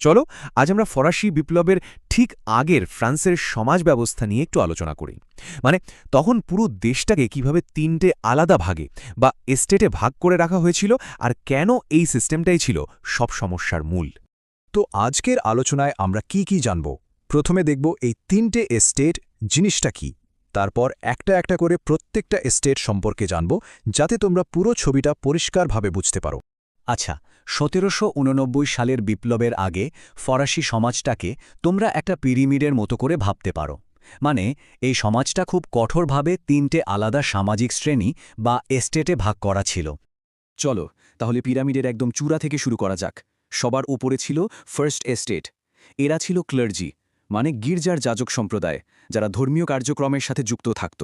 চলো, আজ আমরা ফরাসি বিপ্লবের ঠিক আগের ফ্রান্সের সমাজ ব্যবস্থা নিয়ে একটু আলোচনা করি। মানে তখন পুরো দেশটাকে কীভাবে তিনটে আলাদা ভাগে বা এস্টেটে ভাগ করে রাখা হয়েছিল আর কেন এই সিস্টেমটাই ছিল সব সমস্যার মূল। তো আজকের আলোচনায় আমরা কি কি জানব? প্রথমে দেখব এই তিনটে এস্টেট জিনিসটা কি। তারপর একটা একটা করে প্রত্যেকটা এস্টেট সম্পর্কে জানব, যাতে তোমরা পুরো ছবিটা পরিষ্কারভাবে বুঝতে পারো। আচ্ছা সতেরোশো উননব্বই সালের বিপ্লবের আগে ফরাসি সমাজটাকে তোমরা একটা পিরিমিডের মতো করে ভাবতে পারো। মানে এই সমাজটা খুব কঠোরভাবে তিনটে আলাদা সামাজিক শ্রেণি বা এস্টেটে ভাগ করা ছিল। চলো, তাহলে পিরামিডের একদম চূড়া থেকে শুরু করা যাক। সবার উপরে ছিল ফার্স্ট এস্টেট। এরা ছিল ক্লার্জি মানে গির্জার যাজক সম্প্রদায়, যারা ধর্মীয় কার্যক্রমের সাথে যুক্ত থাকত।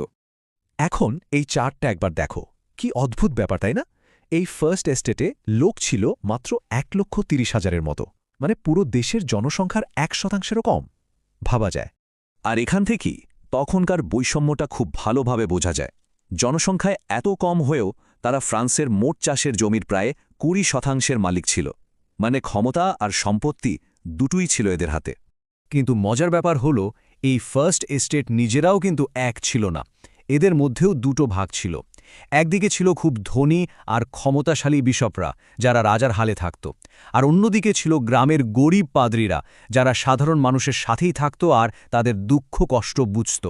এখন এই চার্টটা একবার দেখো। কি অদ্ভুত ব্যাপার, তাই না? এই ফার্স্ট এস্টেটে লোক ছিল মাত্র এক লক্ষ তিরিশ হাজারের মতো। মানে পুরো দেশের জনসংখ্যার এক শতাংশেরও কম, ভাবা যায়। আর এখান থেকেই তখনকার বৈষম্যটা খুব ভালোভাবে বোঝা যায়। জনসংখ্যায় এত কম হয়েও তারা ফ্রান্সের মোট চাষের জমির প্রায় কুড়ি শতাংশের মালিক ছিল। মানে ক্ষমতা আর সম্পত্তি দুটোই ছিল এদের হাতে। কিন্তু মজার ব্যাপার হল, এই ফার্স্ট এস্টেট নিজেরাও কিন্তু এক ছিল না। এদের মধ্যেও দুটো ভাগ ছিল। একদিকে ছিল খুব ধনী আর ক্ষমতাশালী বিশপরা, যারা রাজার হালে থাকত, আর অন্যদিকে ছিল গ্রামের গরিব পাদ্রীরা, যারা সাধারণ মানুষের সাথেই থাকত আর তাদের দুঃখ কষ্ট বুঝত।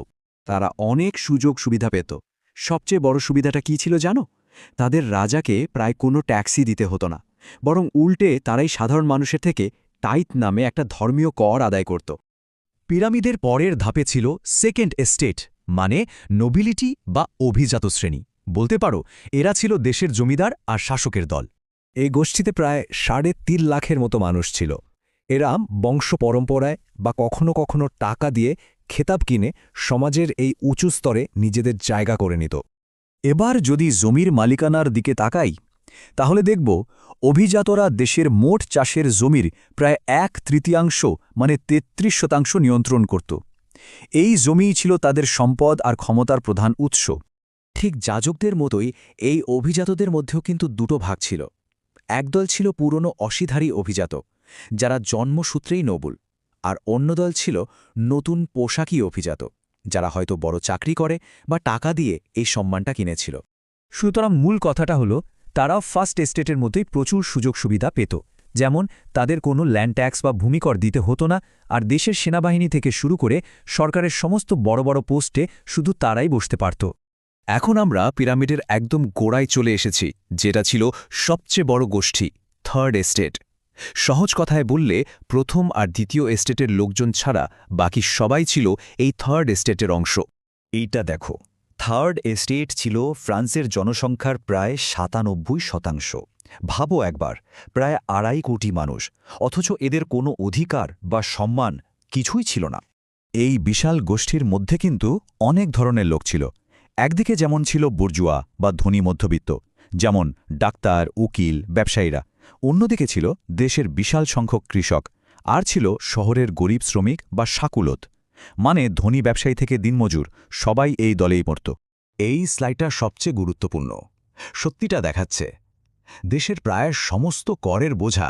তারা অনেক সুযোগ সুবিধা পেত। সবচেয়ে বড় সুবিধাটা কি ছিল জানো? তাদের রাজাকে প্রায় কোনো ট্যাক্সি দিতে হতো না, বরং উল্টে তারাই সাধারণ মানুষের থেকে টাইট নামে একটা ধর্মীয় কর আদায় করত। পিরামিডের পরের ধাপে ছিল সেকেন্ড এস্টেট মানে নোবিলিটি বা অভিজাত শ্রেণি। বলতে পারো, এরা ছিল দেশের জমিদার আর শাসকের দল। এই গোষ্ঠীতে প্রায় সাড়ে তিন লাখের মতো মানুষ ছিল। এরা বংশ পরম্পরায় বা কখনো কখনো টাকা দিয়ে খেতাব কিনে সমাজের এই উঁচু স্তরে নিজেদের জায়গা করে নিত। এবার যদি জমির মালিকানার দিকে তাকাই, তাহলে দেখব অভিজাতরা দেশের মোট চাষের জমির প্রায় এক তৃতীয়াংশ মানে ৩৩ শতাংশ নিয়ন্ত্রণ করত। এই জমিই ছিল তাদের সম্পদ আর ক্ষমতার প্রধান উৎস। ঠিক যাজকদের মতোই এই অভিজাতদের মধ্যেও কিন্তু দুটো ভাগ ছিল। একদল ছিল পুরনো অসিধারী অভিজাত যারা জন্মসূত্রেই নবুল, আর অন্য দল ছিল নতুন পোশাকি অভিজাত যারা হয়তো বড় চাকরি করে বা টাকা দিয়ে এই সম্মানটা কিনেছিল। সুতরাং মূল কথাটা হলো, তারাও ফার্স্ট এস্টেটের মতোই প্রচুর সুযোগ সুবিধা পেত, যেমন তাদের কোনো ল্যান্ড ট্যাক্স বা ভূমিকর দিতে হতো না, আর দেশের সেনাবাহিনী থেকে শুরু করে সরকারের সমস্ত বড় বড় পোস্টে শুধু তারাই বসতে পারত। এখন আমরা পিরামিডের একদম গোড়ায় চলে এসেছি, যেটা ছিল সবচেয়ে বড় গোষ্ঠী থার্ড এস্টেট সহজ কথায় বললে, প্রথম আর দ্বিতীয় এস্টেটের লোকজন ছাড়া বাকি সবাই ছিল এই থার্ড এস্টেটের অংশ। এইটা দেখো থার্ড এস্টেট ছিল ফ্রান্সের জনসংখ্যার প্রায় সাতানব্বই শতাংশ। ভাবো একবার, প্রায় আড়াই কোটি মানুষ, অথচ এদের কোনো অধিকার বা সম্মান কিছুই ছিল না। এই বিশাল গোষ্ঠীর মধ্যে কিন্তু অনেক ধরনের লোক ছিল একদিকে যেমন ছিল বুর্জুয়া বা ধনী মধ্যবিত্ত, যেমন ডাক্তার, উকিল, ব্যবসায়ীরা, অন্যদিকে ছিল দেশের বিশাল সংখ্যক কৃষক, আর ছিল শহরের গরিব শ্রমিক বা সাকুলত মানে ধনী ব্যবসায়ী থেকে দিনমজুর, সবাই এই দলেই পড়ত। এই স্লাইডটা সবচেয়ে গুরুত্বপূর্ণ। সত্যিটা দেখাচ্ছে। দেশের প্রায় সমস্ত করের বোঝা,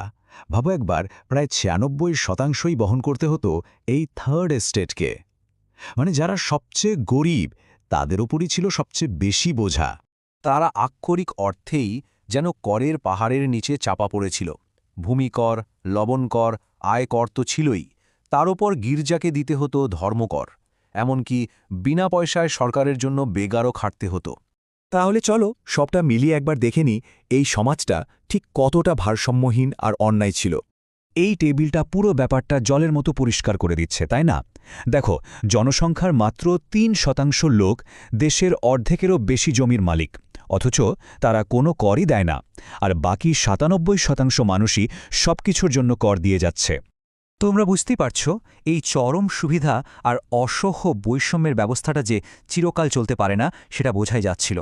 ভাবো একবার, প্রায় ছিয়ানব্বই শতাংশই বহন করতে হতো এই থার্ড এস্টেটকে। মানে যারা সবচেয়ে গরিব তাদের উপরই ছিল সবচেয়ে বেশি বোঝা। তারা আক্ষরিক অর্থেই যেন করের পাহাড়ের নিচে চাপা পড়েছিল। ভূমিকর, লবণকর, আয়কর তো ছিলই, তার ওপর গির্জাকে দিতে হতো ধর্মকর, এমনকি বিনা পয়সায় সরকারের জন্য বেগারও খাটতে হতো। তাহলে চলো, সবটা মিলিয়ে একবার দেখে এই সমাজটা ঠিক কতটা ভারসাম্যহীন আর অন্যায় ছিল। এই টেবিলটা পুরো ব্যাপারটা জলের মতো পরিষ্কার করে দিচ্ছে, তাই না? দেখো, জনসংখ্যার মাত্র তিন শতাংশ লোক দেশের অর্ধেকেরও বেশি জমির মালিক, অথচ তারা কোনো করই দেয় না, আর বাকি সাতানব্বই শতাংশ মানুষই সবকিছুর জন্য কর দিয়ে যাচ্ছে। তোমরা বুঝতেই পারছ, এই চরম সুবিধা আর অসহ বৈষম্যের ব্যবস্থাটা যে চিরকাল চলতে পারে না, সেটা বোঝাই যাচ্ছিল।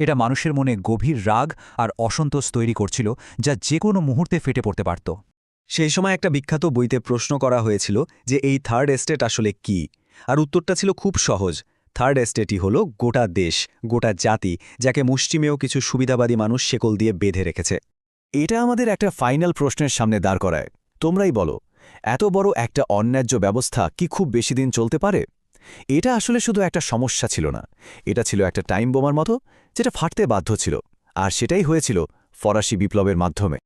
এটা মানুষের মনে গভীর রাগ আর অসন্তোষ তৈরি করছিল, যা যে কোনো মুহূর্তে ফেটে পড়তে পারত। সেই সময় একটা বিখ্যাত বইতে প্রশ্ন করা হয়েছিল যে এই থার্ড এস্টেট আসলে কি? আর উত্তরটা ছিল খুব সহজ। থার্ড এস্টেটই হল গোটা দেশ, গোটা জাতি, যাকে মুষ্টিমেয় কিছু সুবিধাবাদী মানুষ শেকল দিয়ে বেঁধে রেখেছে। এটা আমাদের একটা ফাইনাল প্রশ্নের সামনে দাঁড় করায়। তোমরাই বলো, এত বড় একটা অন্যায্য ব্যবস্থা কি খুব বেশি দিন চলতে পারে? এটা আসলে শুধু একটা সমস্যা ছিল না। এটা ছিল একটা টাইম বোমার মতো, যেটা ফাটতে বাধ্য ছিল। আর সেটাই হয়েছিল ফরাসি বিপ্লবের মাধ্যমে।